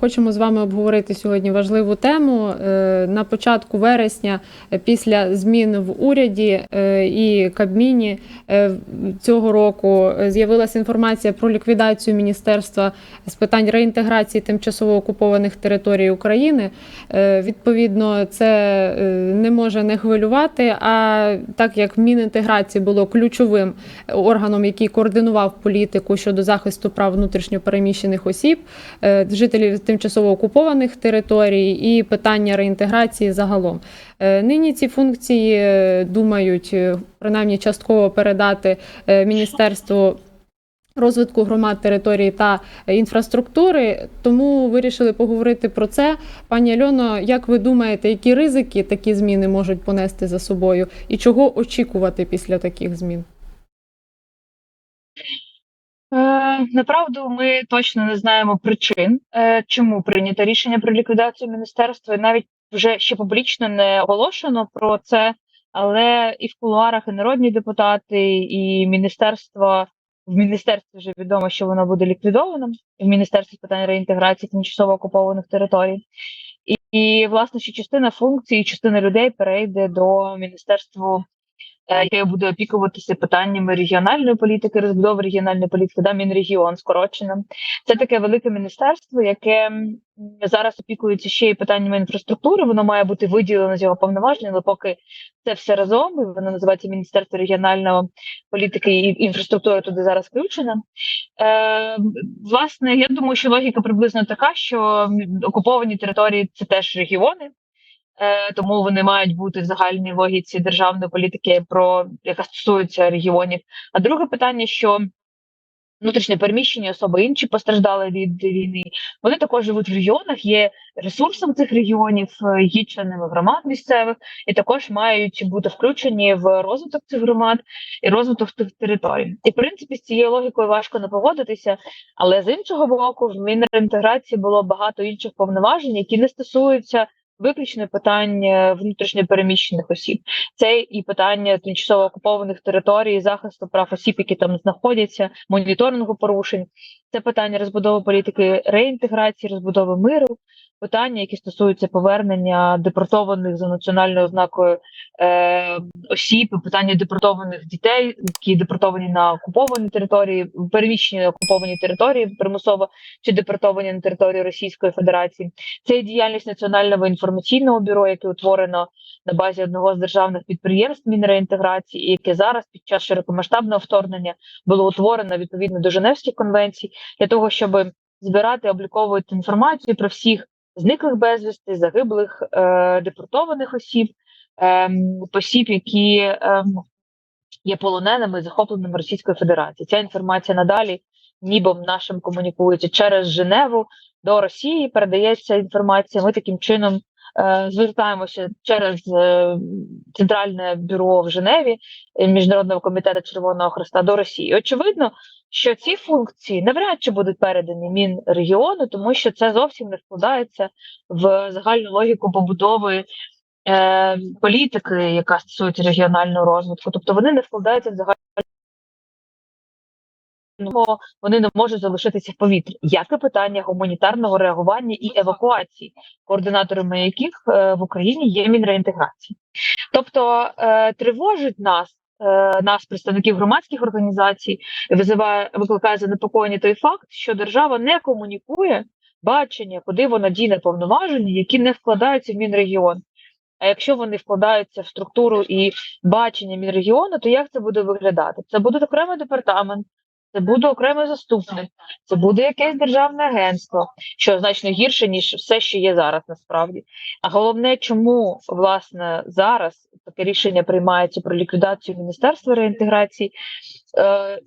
Хочемо з вами обговорити сьогодні важливу тему. Е, На початку вересня, е, після змін в уряді е, і Кабміні цього року з'явилася інформація про ліквідацію Міністерства з питань реінтеграції тимчасово окупованих територій України. Відповідно, це не може не хвилювати. А так як Мінінтеграції було ключовим органом, який координував політику щодо захисту прав внутрішньопереміщених осіб, е, жителів тимчасово окупованих територій і питання реінтеграції загалом. Е, Нині ці функції е, думають е, принаймні частково передати Міністерству розвитку громад території та інфраструктури. Тому вирішили поговорити про це. Пані Альоно, як ви думаєте, які ризики такі зміни можуть понести за собою, і чого очікувати після таких змін? Направду, ми точно не знаємо причин, е, чому прийнято рішення про ліквідацію міністерства. І навіть вже ще публічно не оголошено про це, але і в кулуарах, і народні депутати, і міністерство в міністерстві вже відомо, що воно буде ліквідовано в міністерстві питань реінтеграції тимчасово окупованих територій. І, і власне, що частина функцій, частина людей перейде до міністерства яке буде опікуватися питаннями регіональної політики, розбудови регіональної політики, да, Мінрегіон скорочено. Це таке велике міністерство, яке зараз опікується ще й питаннями інфраструктури. Воно має бути виділено з його повноважень, але поки це все разом, і воно називається Міністерство регіональної політики і інфраструктури туди зараз включено. Е, власне, я думаю, що логіка приблизно така, що окуповані території це теж регіони. Е, тому вони мають бути в загальній логіці державної політики, про яка стосується регіонів. А друге питання, що внутрішньо переміщені особи інші постраждали від війни. Вони також живуть в регіонах, є ресурсом цих регіонів, е, є членами громад місцевих, і також мають бути включені в розвиток цих громад і розвиток тих територій. І в принципі з цією логікою важко не погодитися. Але з іншого боку, в Мінреінтеграції було багато інших повноважень, які не стосуються виключно питання внутрішньопереміщених осіб. Це і питання тимчасово окупованих територій, захисту прав осіб, які там знаходяться, моніторингу порушень. Це питання розбудови політики реінтеграції, розбудови миру, питання, які стосуються повернення депортованих за національною ознакою е, осіб, питання депортованих дітей, які депортовані на окуповані території, переміщені на окуповані території примусово чи депортовані на територію Російської Федерації. Це і діяльність Національного інформаційного бюро, яке утворено на базі одного з державних підприємств Мінреінтеграції, яке зараз під час широкомасштабного вторгнення було утворено відповідно до Женевських конвенцій для того, щоб збирати обліковувати інформацію про всіх зниклих безвісти, загиблих е, депортованих осіб, е, осіб, які е, є полоненими, захопленими Російською Федерацією. Ця інформація надалі нібом нашим комунікується через Женеву до Росії. Передається інформація. Ми таким чином звертаємося через е, центральне бюро в Женеві е, Міжнародного комітету Червоного Хреста до Росії. Очевидно, що ці функції навряд чи будуть передані Мінрегіону, тому що це зовсім не вкладається в загальну логіку побудови. Е, політики, яка стосується регіонального розвитку, тобто вони не вкладаються в загальну вони не можуть залишитися в повітрі. Як і питання гуманітарного реагування і евакуації, координаторами яких е, в Україні є мінреінтеграції. Тобто е, тривожить нас, е, нас, представників громадських організацій, визиває, викликає занепокоєння той факт, що держава не комунікує бачення, куди вона діне повноваження, які не вкладаються в мінрегіон. А якщо вони вкладаються в структуру і бачення мінрегіону, то як це буде виглядати? Це буде окремий департамент, це буде окремий заступник, це буде якесь державне агентство, що значно гірше ніж все, що є зараз, насправді. А головне, чому власне зараз таке рішення приймається про ліквідацію міністерства реінтеграції. Е,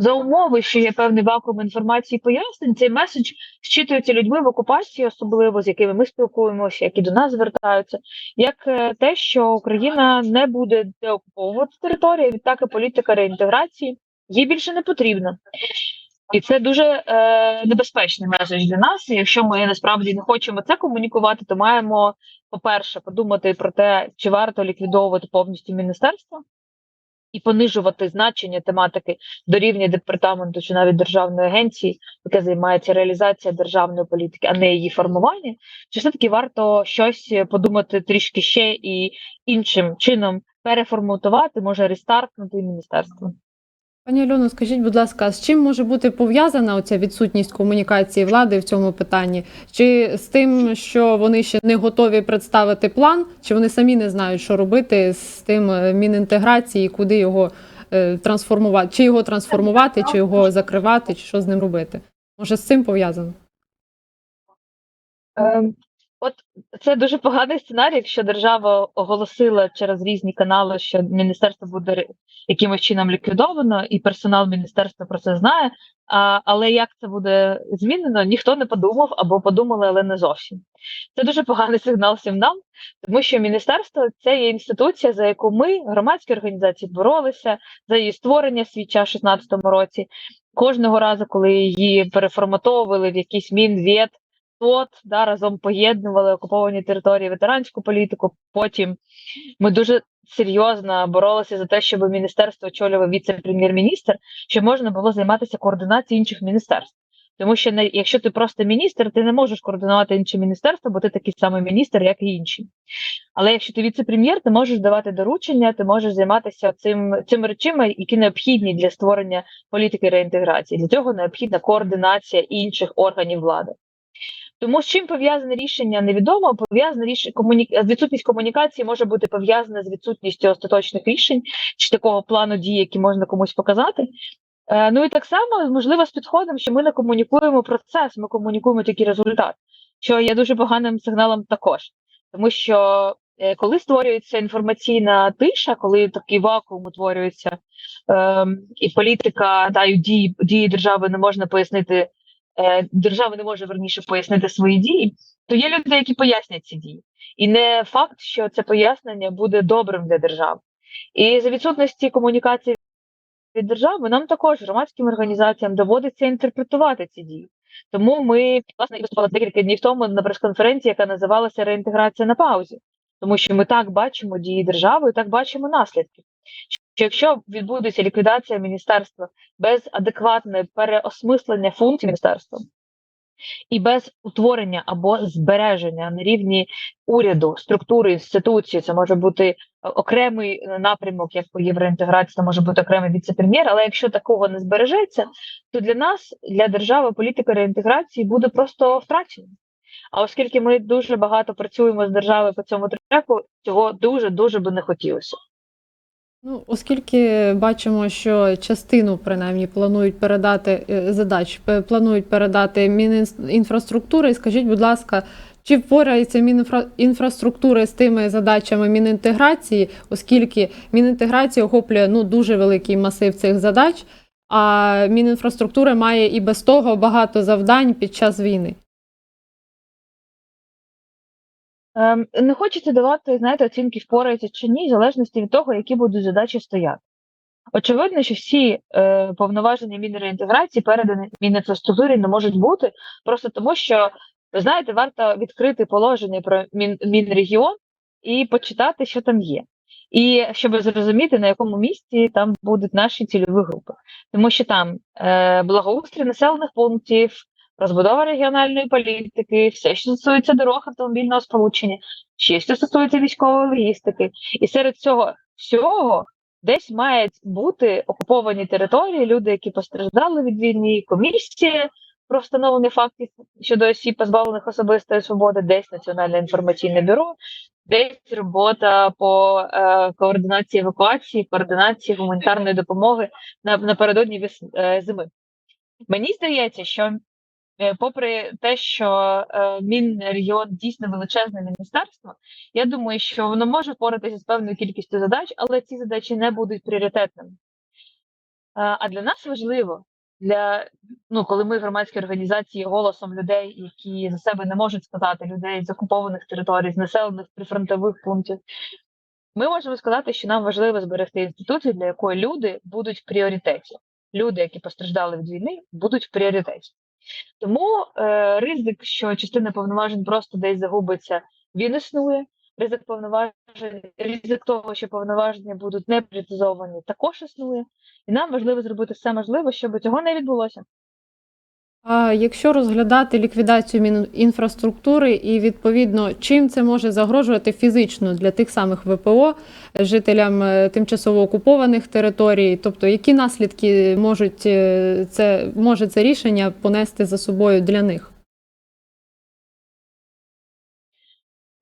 за умови, що є певний вакуум інформації і пояснень, цей меседж зчитується людьми в окупації, особливо з якими ми спілкуємося, які до нас звертаються, як е, те, що Україна не буде деокуповувати території, відтак і політика реінтеграції їй більше не потрібна. І це дуже е, небезпечний меседж для нас. І якщо ми насправді не хочемо це комунікувати, то маємо, по-перше, подумати про те, чи варто ліквідовувати повністю міністерство, і понижувати значення тематики до рівня департаменту чи навіть державної агенції, яка займається реалізацією державної політики, а не її формування, чи все таки варто щось подумати трішки ще і іншим чином переформатувати, може рестартнути міністерство? Пані Альоно, скажіть, будь ласка, з чим може бути пов'язана оця відсутність комунікації влади в цьому питанні? Чи з тим, що вони ще не готові представити план, чи вони самі не знають, що робити з тим е, мінінтеграції, куди його е, трансформувати, чи його трансформувати, чи його закривати, чи що з ним робити? Може, з цим пов'язано? От це дуже поганий сценарій, якщо держава оголосила через різні канали, що міністерство буде якимось чином ліквідовано, і персонал міністерства про це знає. А, але як це буде змінено, ніхто не подумав або подумали, але не зовсім. Це дуже поганий сигнал всім нам, тому що міністерство це є інституція, за яку ми, громадські організації, боролися за її створення свій час у 2016 році. Кожного разу, коли її переформатовували в якийсь мінвєд, ТОТ, да, разом поєднували окуповані території, ветеранську політику. Потім ми дуже серйозно боролися за те, щоб міністерство очолював віце-прем'єр-міністр, щоб можна було займатися координацією інших міністерств. Тому що не, якщо ти просто міністр, ти не можеш координувати інші міністерства, бо ти такий самий міністр, як і інші. Але якщо ти віце-прем'єр, ти можеш давати доручення, ти можеш займатися цим, цими речами, які необхідні для створення політики реінтеграції. Для цього необхідна координація інших органів влади. Тому з чим пов'язане рішення невідомо, пов'язане рішення комуні... відсутність комунікації може бути пов'язана з відсутністю остаточних рішень чи такого плану дій, який можна комусь показати. Е, ну і так само можливо з підходом, що ми не комунікуємо процес, ми комунікуємо тільки результат, що є дуже поганим сигналом також, тому що е, коли створюється інформаційна тиша, коли такий вакуум утворюється, е, і політика та дії, дії держави не можна пояснити держава не може верніше пояснити свої дії, то є люди, які пояснять ці дії. І не факт, що це пояснення буде добрим для держави. І за відсутності комунікації від держави нам також громадським організаціям доводиться інтерпретувати ці дії. Тому ми власне виступали декілька днів тому на прес-конференції, яка називалася Реінтеграція на паузі, тому що ми так бачимо дії держави, і так бачимо наслідки. Що якщо відбудеться ліквідація міністерства без адекватне переосмислення функцій міністерства і без утворення або збереження на рівні уряду, структури, інституції, це може бути окремий напрямок, як по євроінтеграції, це може бути окремий віце-прем'єр. Але якщо такого не збережеться, то для нас, для держави, політика реінтеграції буде просто втрачена. А оскільки ми дуже багато працюємо з державою по цьому треку, цього дуже дуже би не хотілося. Ну, оскільки бачимо, що частину принаймні планують передати е, задач, планують передати Мінінфраструктури, скажіть, будь ласка, чи впорається Мінінфраструктури з тими задачами Мінінтеграції, оскільки Мінінтеграція охоплює ну, дуже великий масив цих задач, а Мінінфраструктура має і без того багато завдань під час війни. Не хочеться давати, знаєте, оцінки впорається чи ні, в залежності від того, які будуть задачі стояти. Очевидно, що всі е, повноваження Мінреінтеграції передані Мінінфраструктурі не можуть бути, просто тому що, ви знаєте, варто відкрити положення про Мін, Мінрегіон і почитати, що там є. І щоб зрозуміти, на якому місці там будуть наші цільові групи. Тому що там е, благоустрій населених пунктів, розбудова регіональної політики, все, що стосується дорог автомобільного сполучення, ще що стосується військової логістики. І серед цього всього десь мають бути окуповані території, люди, які постраждали від війни, комісія про встановлення фактів щодо осіб, позбавлених особистої свободи, десь Національне інформаційне бюро, десь робота по е, координації евакуації, координації гуманітарної допомоги на, напередодні вес, е, зими. Мені здається, що попри те, що е, Мінрегіон дійсно величезне міністерство, я думаю, що воно може впоратися з певною кількістю задач, але ці задачі не будуть пріоритетними. Е, а для нас важливо, для ну, коли ми громадські організації голосом людей, які за себе не можуть сказати, людей з окупованих територій, з населених прифронтових пунктів, ми можемо сказати, що нам важливо зберегти інституцію, для якої люди будуть в пріоритеті. Люди, які постраждали від війни, будуть в пріоритеті. Тому е, ризик, що частина повноважень просто десь загубиться, він існує. ризик повноважень, ризик того, що повноваження будуть не пріоритизовані, також існує. І нам важливо зробити все можливе, щоб цього не відбулося. Якщо розглядати ліквідацію інфраструктури і відповідно чим це може загрожувати фізично для тих самих ВПО, жителям е, тимчасово окупованих територій, тобто які наслідки можуть е, це може це рішення понести за собою для них?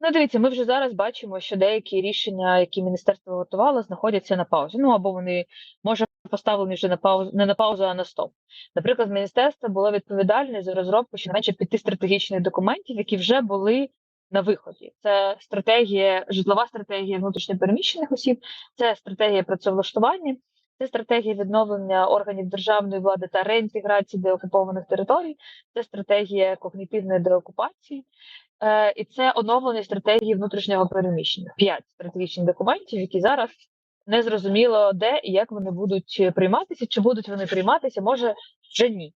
Ну, дивіться, ми вже зараз бачимо, що деякі рішення, які міністерство готувало, знаходяться на паузі. Ну або вони може поставлені вже на паузу, не на паузу, а на стоп. Наприклад, міністерство було відповідальне за розробку щонайменше п'яти стратегічних документів, які вже були на виході. Це стратегія, житлова стратегія внутрішньопереміщених осіб, це стратегія працевлаштування, це стратегія відновлення органів державної влади та реінтеграції деокупованих територій, це стратегія когнітивної деокупації. Е, і це оновлення стратегії внутрішнього переміщення. П'ять стратегічних документів, які зараз не зрозуміло де і як вони будуть прийматися, чи будуть вони прийматися, може вже ні.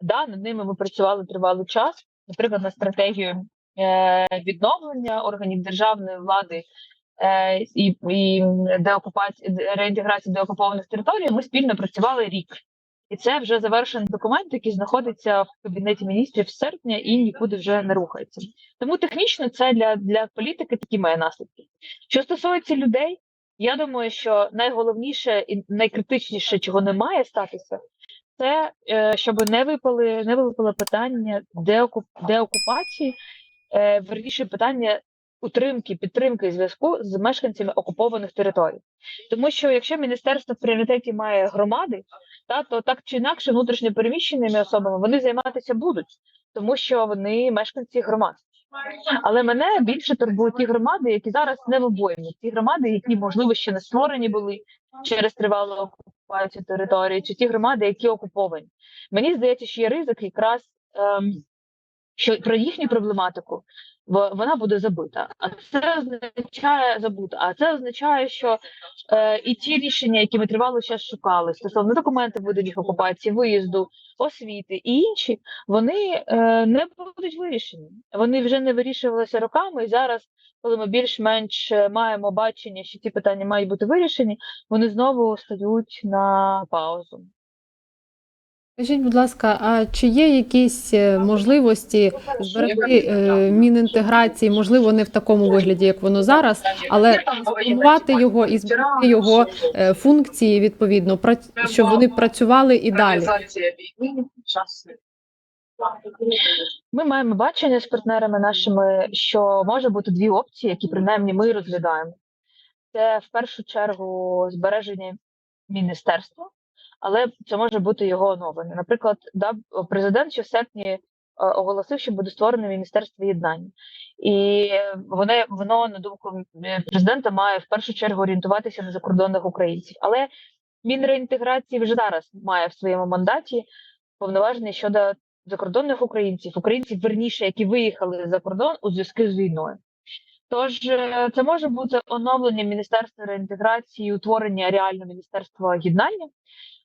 Да, над ними ми працювали тривалий час. Наприклад, на стратегію е, відновлення органів державної влади е, і, і деокупації реінтеграції деокупованих територій. Ми спільно працювали рік. І це вже завершений документ, який знаходиться в кабінеті міністрів з серпня і нікуди вже не рухається. Тому технічно це для, для політики такі має наслідки. Що стосується людей, я думаю, що найголовніше і найкритичніше, чого не має статися, це е, щоб не випали, не випало питання деокупації, е, верніше питання утримки, підтримки зв'язку з мешканцями окупованих територій. Тому що якщо міністерство в пріоритеті має громади, та то так чи інакше внутрішньо переміщеними особами вони займатися будуть, тому що вони мешканці громад. Але мене більше турбують ті громади, які зараз не в обоймі. Ті громади, які можливо ще не створені були через тривалу окупацію території, чи ті громади, які окуповані. Мені здається, що є ризик якраз ем, що про їхню проблематику вона буде забита. А це означає забута. А це означає, що е, і ті рішення, які ми тривало час шукали стосовно документів виданих окупації, виїзду, освіти і інші, вони е, не будуть вирішені. Вони вже не вирішувалися роками. І зараз, коли ми більш-менш е, маємо бачення, що ці питання мають бути вирішені, вони знову стають на паузу. Скажіть, будь ласка, а чи є якісь е, можливості зберегти е, мінінтеграції, можливо, не в такому вигляді, як воно зараз, але трансформувати його і зберегти його е, функції відповідно, щоб вони працювали і далі? Ми маємо бачення з партнерами нашими, що може бути дві опції, які принаймні ми розглядаємо. Це в першу чергу збереження міністерства, але це може бути його оновлення. Наприклад, да, президент ще в серпні е, оголосив, що буде створено міністерство єднання, і вони воно на думку президента має в першу чергу орієнтуватися на закордонних українців. Але Мінреінтеграції вже зараз має в своєму мандаті повноваження щодо закордонних українців, українців верніше, які виїхали за кордон у зв'язку з війною. Тож е, це може бути оновлення Міністерства реінтеграції, утворення реального міністерства єднання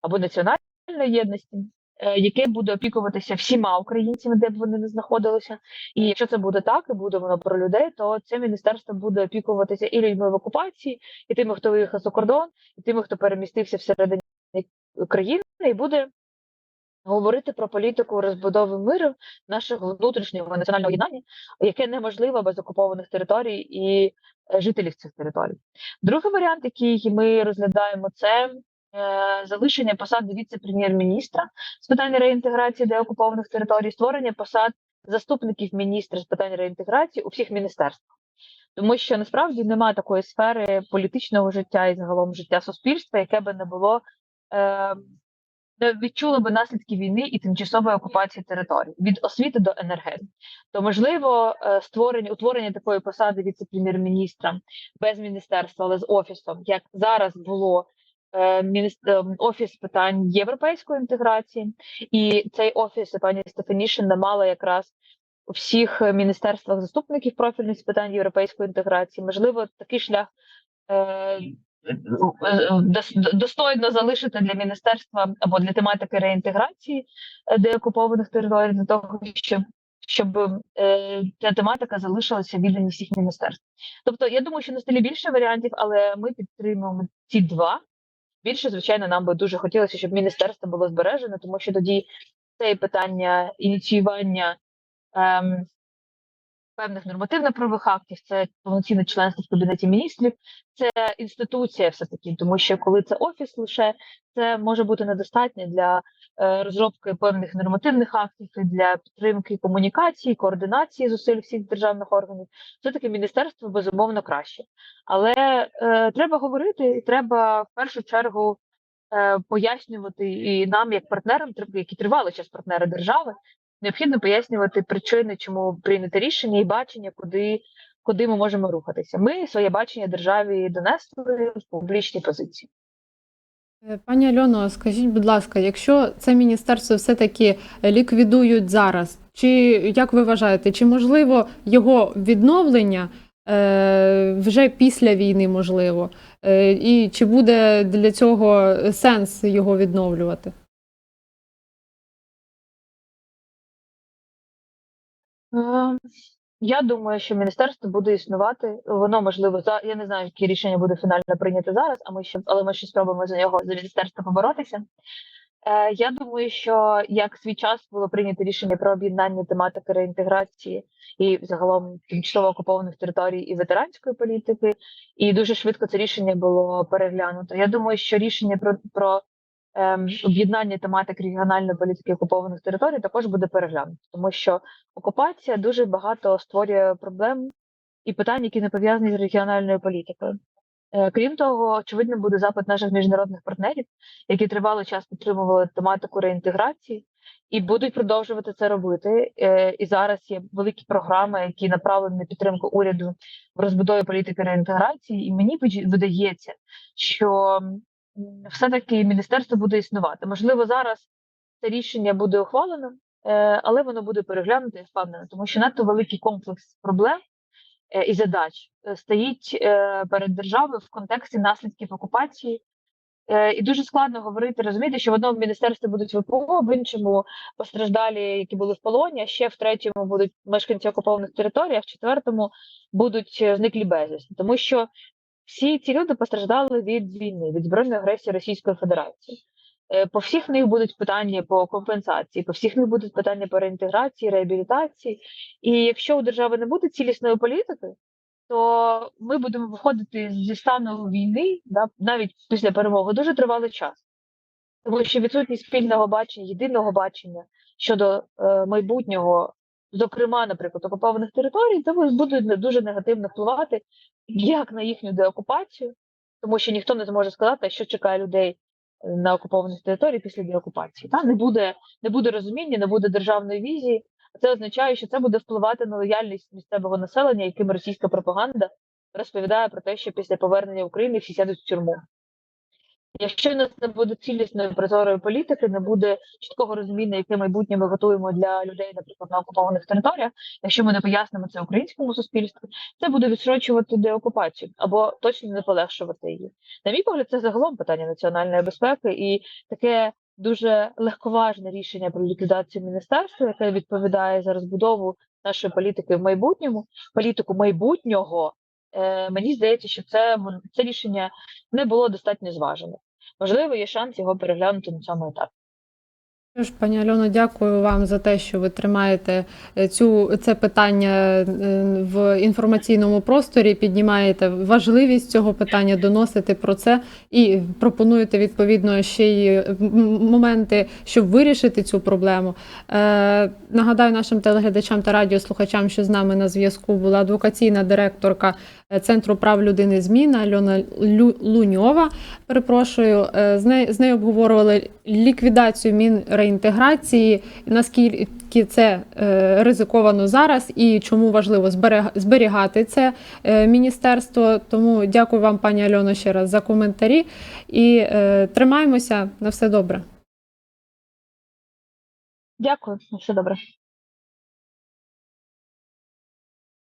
або національної єдності, е, яке буде опікуватися всіма українцями, де б вони не знаходилися. І якщо це буде так, і буде воно про людей, то це міністерство буде опікуватися і людьми в окупації, і тими, хто виїхав за кордон, і тими, хто перемістився всередині країни, і буде говорити про політику розбудови миру нашого внутрішнього національного єднання, яке неможливо без окупованих територій і е, жителів цих територій. Другий варіант, який ми розглядаємо, це е, залишення посади віце-прем'єр-міністра з питань реінтеграції деокупованих територій, створення посад заступників міністра з питань реінтеграції у всіх міністерствах. Тому що насправді немає такої сфери політичного життя і загалом життя суспільства, яке би не було не відчуло би наслідки війни і тимчасової окупації територій від освіти до енергетики. То можливо е, створення утворення такої посади віце-прем'єр-міністра без міністерства, але з офісом, як зараз було е, е, офіс питань європейської інтеграції, і цей офіс пані Стефанішина мала якраз у всіх міністерствах заступників профільних з питань європейської інтеграції. Можливо, такий шлях. Е, дос- достойно залишити для міністерства або для тематики реінтеграції е, деокупованих територій для того, щоб щоб е, ця тематика залишилася віддані всіх міністерств. Тобто, я думаю, що на столі більше варіантів, але ми підтримуємо ці два. Більше, звичайно, нам би дуже хотілося, щоб міністерство було збережене, тому що тоді це питання ініціювання ем, певних нормативно-правових актів, це повноцінне членство в кабінеті міністрів, це інституція, все таки, тому що коли це офіс, лише це може бути недостатньо для е, розробки певних нормативних актів і для підтримки комунікації, координації зусиль всіх державних органів. Все таки міністерство безумовно краще, але е, треба говорити, і треба в першу чергу. е, Пояснювати і нам, як партнерам, які тривалий час партнери держави, необхідно пояснювати причини, чому прийнято рішення і бачення, куди, куди ми можемо рухатися. Ми своє бачення державі донесли в публічній позиції. Е, Пані Альоно, скажіть, будь ласка, якщо це міністерство все-таки ліквідують зараз, чи як ви вважаєте, чи можливо його відновлення е, вже після війни можливо? Е, і чи буде для цього сенс його відновлювати? Я думаю, що міністерство буде існувати. Воно можливо за я не знаю, яке рішення буде фінально прийнято зараз, а ми ще але ми ще спробуємо за нього за міністерство поборотися. Е, Я думаю, що як свій час було прийнято рішення про об'єднання тематики реінтеграції і загалом тимчасово окупованих територій і ветеранської політики, і дуже швидко це рішення було переглянуто. Я думаю, що рішення про, про ем, об'єднання тематик регіональної політики окупованих територій також буде переглянуто, тому що окупація дуже багато створює проблем і питань, які не пов'язані з регіональною політикою. Е, Крім того, очевидно, буде запит наших міжнародних партнерів, які тривалий час підтримували тематику реінтеграції, і будуть продовжувати це робити. Е, І зараз є великі програми, які направлені на підтримку уряду в розбудові політики реінтеграції. І мені видається, що все-таки міністерство буде існувати. Можливо, зараз це рішення буде ухвалено, е, але воно буде переглянуто, я впевнена, тому що надто великий комплекс проблем е, і задач е, стоїть перед державою в контексті наслідків окупації. І дуже складно говорити, розумієте, що в одному міністерстві будуть ВПО, в іншому постраждалі, які були в полоні, а ще в третьому будуть мешканці окупованих територій, а в четвертому будуть зниклі безвісти. Тому що всі ці люди постраждали від війни, від збройної агресії Російської Федерації. Е, По всіх них будуть питання по компенсації, по всіх них будуть питання по реінтеграції, реабілітації. І якщо у держави не буде цілісної політики, то ми будемо виходити зі стану війни, да, навіть після перемоги, дуже тривалий час. Тому що відсутність спільного бачення, єдиного бачення щодо е, майбутнього, зокрема, наприклад, окупованих територій, це буде дуже негативно впливати як на їхню деокупацію, тому що ніхто не зможе сказати, що чекає людей е, на окупованих територіях після деокупації. Та не буде, не буде розуміння, не буде державної візії. А це означає, що це буде впливати на лояльність місцевого населення, яким російська пропаганда розповідає про те, що після повернення України всі сядуть в тюрму. Якщо нас не буде цілісної прозорої політики, не буде чіткого розуміння, яке майбутнє ми готуємо для людей, наприклад, на окупованих територіях, якщо ми не пояснимо це українському суспільству, це буде відсрочувати деокупацію або точно не полегшувати її. На мій погляд, це загалом питання національної безпеки і таке дуже легковажне рішення про ліквідацію міністерства, яке відповідає за розбудову нашої політики в майбутньому, політику майбутнього. Е, мені здається, що це, це рішення не було достатньо зважене. Можливо, є шанс його переглянути на цьому етапі. Ж, пані Альоно, дякую вам за те, що ви тримаєте е, цю це питання е, в інформаційному просторі, піднімаєте важливість цього питання, доносите про це і пропонуєте відповідно ще й моменти, щоб вирішити цю проблему. Е, нагадаю нашим телеглядачам та радіослухачам, що з нами на зв'язку була адвокаційна директорка е, Центру прав людини Зміна Альона Лю- Луньова. Перепрошую, Е, з нею, з нею обговорювали ліквідацію мін реінтеграції, наскільки це е, ризиковано зараз і чому важливо зберігати це е, міністерство. Тому дякую вам, пані Альоно, ще раз за коментарі і е, тримаємося на все добре. Дякую, на все добре.